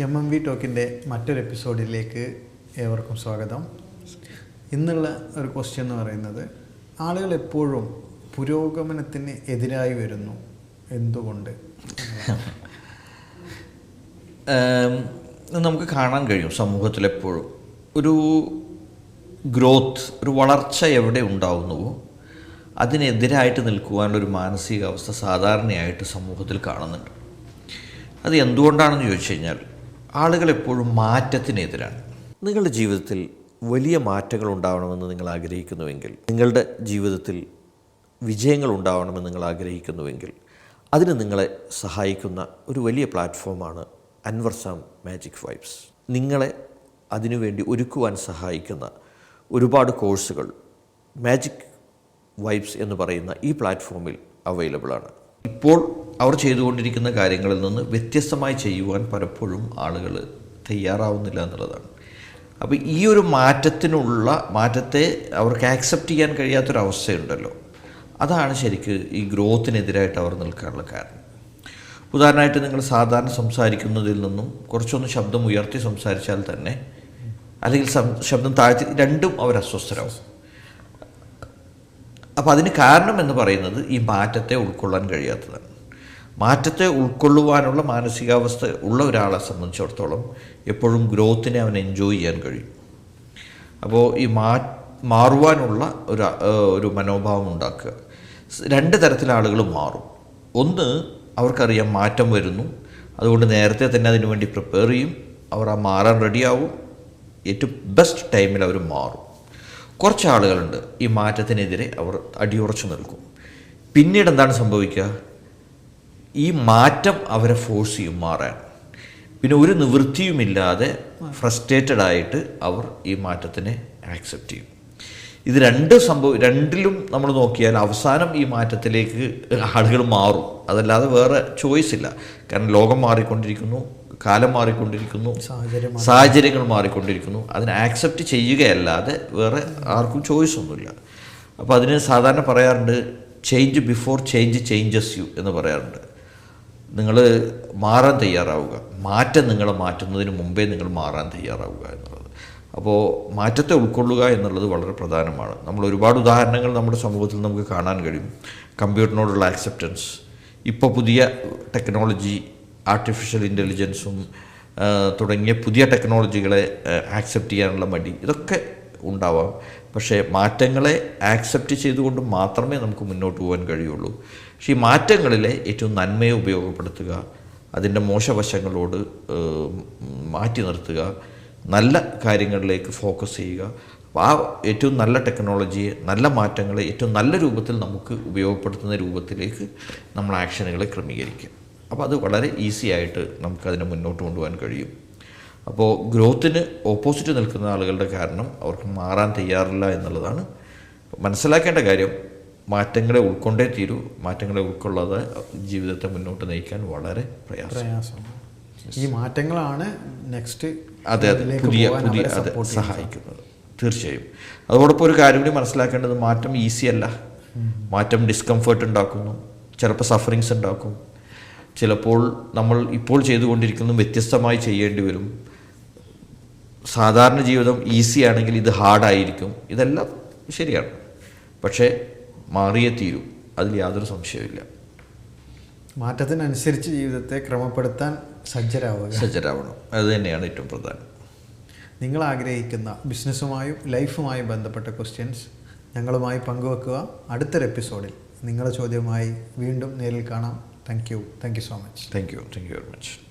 M M V ടോക്കിന്റെ മറ്റൊരു എപ്പിസോഡിലേക്ക് ഏവർക്കും സ്വാഗതം. ഇന്നുള്ള ഒരു ക്വസ്റ്റ്യൻ എന്ന് പറയുന്നത് ആളുകൾ എപ്പോഴും പുരോഗമനത്തിന് എതിരായി വരുന്നു എന്തുകൊണ്ട്? നമുക്ക് കാണാൻ കഴിയും സമൂഹത്തിലെപ്പോഴും ഒരു ഗ്രോത്ത് ഒരു വളർച്ച എവിടെ ഉണ്ടാവുന്നുവോ അതിനെതിരായിട്ട് നിൽക്കുവാനുള്ളൊരു മാനസികാവസ്ഥ സാധാരണയായിട്ട് സമൂഹത്തിൽ കാണുന്നുണ്ട്. അത് എന്തുകൊണ്ടാണെന്ന് ചോദിച്ചു കഴിഞ്ഞാൽ ആളുകൾ എപ്പോഴും മാറ്റത്തിനെതിരാണ്. നിങ്ങളുടെ ജീവിതത്തിൽ വലിയ മാറ്റങ്ങൾ ഉണ്ടാവണമെന്ന് നിങ്ങൾ ആഗ്രഹിക്കുന്നുവെങ്കിൽ നിങ്ങളുടെ ജീവിതത്തിൽ വിജയങ്ങൾ ഉണ്ടാവണമെന്ന് നിങ്ങൾ ആഗ്രഹിക്കുന്നുവെങ്കിൽ അതിന് നിങ്ങളെ സഹായിക്കുന്ന ഒരു വലിയ പ്ലാറ്റ്ഫോമാണ് അൻവർസാം മാജിക് വൈബ്സ്. നിങ്ങളെ അതിനുവേണ്ടി ഒരുക്കുവാൻ സഹായിക്കുന്ന ഒരുപാട് കോഴ്സുകൾ മാജിക് വൈബ്സ് എന്ന് പറയുന്ന ഈ പ്ലാറ്റ്ഫോമിൽ അവൈലബിളാണ്. ഇപ്പോൾ അവർ ചെയ്തുകൊണ്ടിരിക്കുന്ന കാര്യങ്ങളിൽ നിന്ന് വ്യത്യസ്തമായി ചെയ്യുവാൻ പലപ്പോഴും ആളുകൾ തയ്യാറാവുന്നില്ല എന്നുള്ളതാണ്. അപ്പോൾ ഈ ഒരു മാറ്റത്തിനുള്ള മാറ്റത്തെ അവർക്ക് ആക്സെപ്റ്റ് ചെയ്യാൻ കഴിയാത്തൊരവസ്ഥയുണ്ടല്ലോ. അതാണ് ശരിക്ക് ഈ ഗ്രോത്തിനെതിരായിട്ട് അവർ നിൽക്കാനുള്ള കാരണം. ഉദാഹരണമായിട്ട് നിങ്ങൾ സാധാരണ സംസാരിക്കുന്നതിൽ നിന്നും കുറച്ചൊന്ന് ശബ്ദം ഉയർത്തി സംസാരിച്ചാൽ തന്നെ അല്ലെങ്കിൽ ശബ്ദം താഴ്ത്തി രണ്ടും അവർ അസ്വസ്ഥരാകും അപ്പോൾ അതിന് കാരണം എന്ന് പറയുന്നത് ഈ മാറ്റത്തെ ഉൾക്കൊള്ളാൻ കഴിയാത്തതാണ്. മാറ്റത്തെ ഉൾക്കൊള്ളുവാനുള്ള മാനസികാവസ്ഥ ഉള്ള ഒരാളെ സംബന്ധിച്ചിടത്തോളം എപ്പോഴും ഗ്രോത്തിനെ അവൻ എൻജോയ് ചെയ്യാൻ കഴിയും. അപ്പോൾ ഈ മാ മാറുവാനുള്ള ഒരു ഒരു മനോഭാവം ഉണ്ടാക്കുക. രണ്ട് തരത്തിൽ ആളുകൾ മാറും. ഒന്ന് അവർക്കറിയാം മാറ്റം വരുന്നു. അതുകൊണ്ട് നേരത്തെ തന്നെ അതിനു വേണ്ടി പ്രിപ്പയർ ചെയ്യും. അവർ ആ മാറാൻ റെഡിയാവും ഏറ്റവും ബെസ്റ്റ് ടൈമിൽ അവർ മാറും. കുറച്ച് ആളുകളുണ്ട്. ഈ മാറ്റത്തിനെതിരെ അവർ അടിയുറച്ചു നിൽക്കും. പിന്നീട് എന്താണ് സംഭവിക്കുക? ഈ മാറ്റം അവരെ ഫോഴ്സ് ചെയ്യും മാറാൻ. പിന്നെ ഒരു നിവൃത്തിയുമില്ലാതെ ഫ്രസ്ട്രേറ്റഡ് ആയിട്ട് അവർ ഈ മാറ്റത്തിനെ ആക്സെപ്റ്റ് ചെയ്യും. ഇത് രണ്ട് സംഭവം രണ്ടിലും നമ്മൾ നോക്കിയാൽ അവസാനം ഈ മാറ്റത്തിലേക്ക് ആളുകൾ മാറും. അതല്ലാതെ വേറെ ചോയ്സ് ഇല്ല. കാരണം ലോകം മാറിക്കൊണ്ടിരിക്കുന്നു കാലം മാറിക്കൊണ്ടിരിക്കുന്നു സാഹചര്യങ്ങൾ മാറിക്കൊണ്ടിരിക്കുന്നു. അതിനെ ആക്സെപ്റ്റ് ചെയ്യുകയല്ലാതെ വേറെ ആർക്കും ചോയ്സ് ഒന്നുമില്ല. അപ്പോൾ അതിന് സാധാരണ പറയാറുണ്ട് change before change changes you എന്ന് പറയാറുണ്ട്. നിങ്ങൾ മാറാൻ തയ്യാറാവുക. മാറ്റം നിങ്ങളെ മാറ്റുന്നതിന് മുമ്പേ നിങ്ങൾ മാറാൻ തയ്യാറാവുക എന്നുള്ളത്. അപ്പോൾ മാറ്റത്തെ ഉൾക്കൊള്ളുക എന്നുള്ളത് വളരെ പ്രധാനമാണ്. നമ്മൾ ഒരുപാട് ഉദാഹരണങ്ങൾ നമ്മുടെ സമൂഹത്തിൽ നമുക്ക് കാണാൻ കഴിയും. കമ്പ്യൂട്ടറിനോടുള്ള ആക്സെപ്റ്റൻസ് ഇപ്പോൾ പുതിയ ടെക്നോളജി ആർട്ടിഫിഷ്യൽ ഇന്റലിജൻസും തുടങ്ങിയ പുതിയ ടെക്നോളജികളെ ആക്സെപ്റ്റ് ചെയ്യാനുള്ള മടി ഇതൊക്കെ ഉണ്ടാവാം. പക്ഷേ മാറ്റങ്ങളെ ആക്സെപ്റ്റ് ചെയ്തുകൊണ്ട് മാത്രമേ നമുക്ക് മുന്നോട്ട് പോകാൻ കഴിയുള്ളൂ. പക്ഷേ ഈ മാറ്റങ്ങളിലെ ഏറ്റവും നന്മയെ ഉപയോഗപ്പെടുത്തുക അതിന്റെ മോശവശങ്ങളോട് മാറ്റി നിർത്തുക നല്ല കാര്യങ്ങളിലേക്ക് ഫോക്കസ് ചെയ്യുക ആ ഏറ്റവും നല്ല ടെക്നോളജിയെ നല്ല മാറ്റങ്ങളെ ഏറ്റവും നല്ല രൂപത്തിൽ നമുക്ക് ഉപയോഗപ്പെടുത്തുന്ന രൂപത്തിലേക്ക് നമ്മൾ ആക്ഷനുകളെ ക്രമീകരിക്കുക. അപ്പോൾ അത് വളരെ ഈസി ആയിട്ട് നമുക്കതിനെ മുന്നോട്ട് കൊണ്ടുപോകാൻ കഴിയും. അപ്പോൾ ഗ്രോത്തിന് ഓപ്പോസിറ്റ് നിൽക്കുന്ന ആളുകളുടെ കാരണം അവർക്ക് മാറാൻ തയ്യാറില്ല എന്നുള്ളതാണ്. മനസ്സിലാക്കേണ്ട കാര്യം മാറ്റങ്ങളെ ഉൾക്കൊണ്ടേ തീരൂ. മാറ്റങ്ങളെ ഉൾക്കൊള്ളാതെ ജീവിതത്തെ മുന്നോട്ട് നയിക്കാൻ വളരെ പ്രയാസം. ഈ മാറ്റങ്ങളാണ് നെക്സ്റ്റ് അതെ അതെ. പുതിയ പുതിയ അതെ സഹായിക്കുന്നത്. തീർച്ചയായും. അതോടൊപ്പം ഒരു കാര്യം കൂടി മനസ്സിലാക്കേണ്ടത് മാറ്റം ഈസി അല്ല. മാറ്റം ഡിസ്കംഫേർട്ട് ഉണ്ടാക്കുന്നു. ചിലപ്പോൾ സഫറിങ്സ് ഉണ്ടാക്കും. ചിലപ്പോൾ നമ്മൾ ഇപ്പോൾ ചെയ്തുകൊണ്ടിരിക്കുന്നതും വ്യത്യസ്തമായി ചെയ്യേണ്ടി വരും. സാധാരണ ജീവിതം ഈസി ആണെങ്കിൽ ഇത് ഹാർഡായിരിക്കും ഇതെല്ലാം ശരിയാണ്. പക്ഷേ മാറിയേ തീരൂ. അതിൽ യാതൊരു സംശയവുമില്ല. മാറ്റത്തിനനുസരിച്ച് ജീവിതത്തെ ക്രമപ്പെടുത്താൻ സജ്ജരാവുക. സജ്ജരാവണം. അത് തന്നെയാണ് ഏറ്റവും പ്രധാനം. നിങ്ങൾ ആഗ്രഹിക്കുന്ന ബിസിനസ്സുമായും ലൈഫുമായും ബന്ധപ്പെട്ട ക്വസ്റ്റ്യൻസ് ഞങ്ങളുമായി പങ്കുവെക്കുക. അടുത്തൊരു എപ്പിസോഡിൽ നിങ്ങളുടെ ചോദ്യവുമായി വീണ്ടും നേരിൽ കാണാം. Thank you. Thank you so much. Thank you. Thank you very much.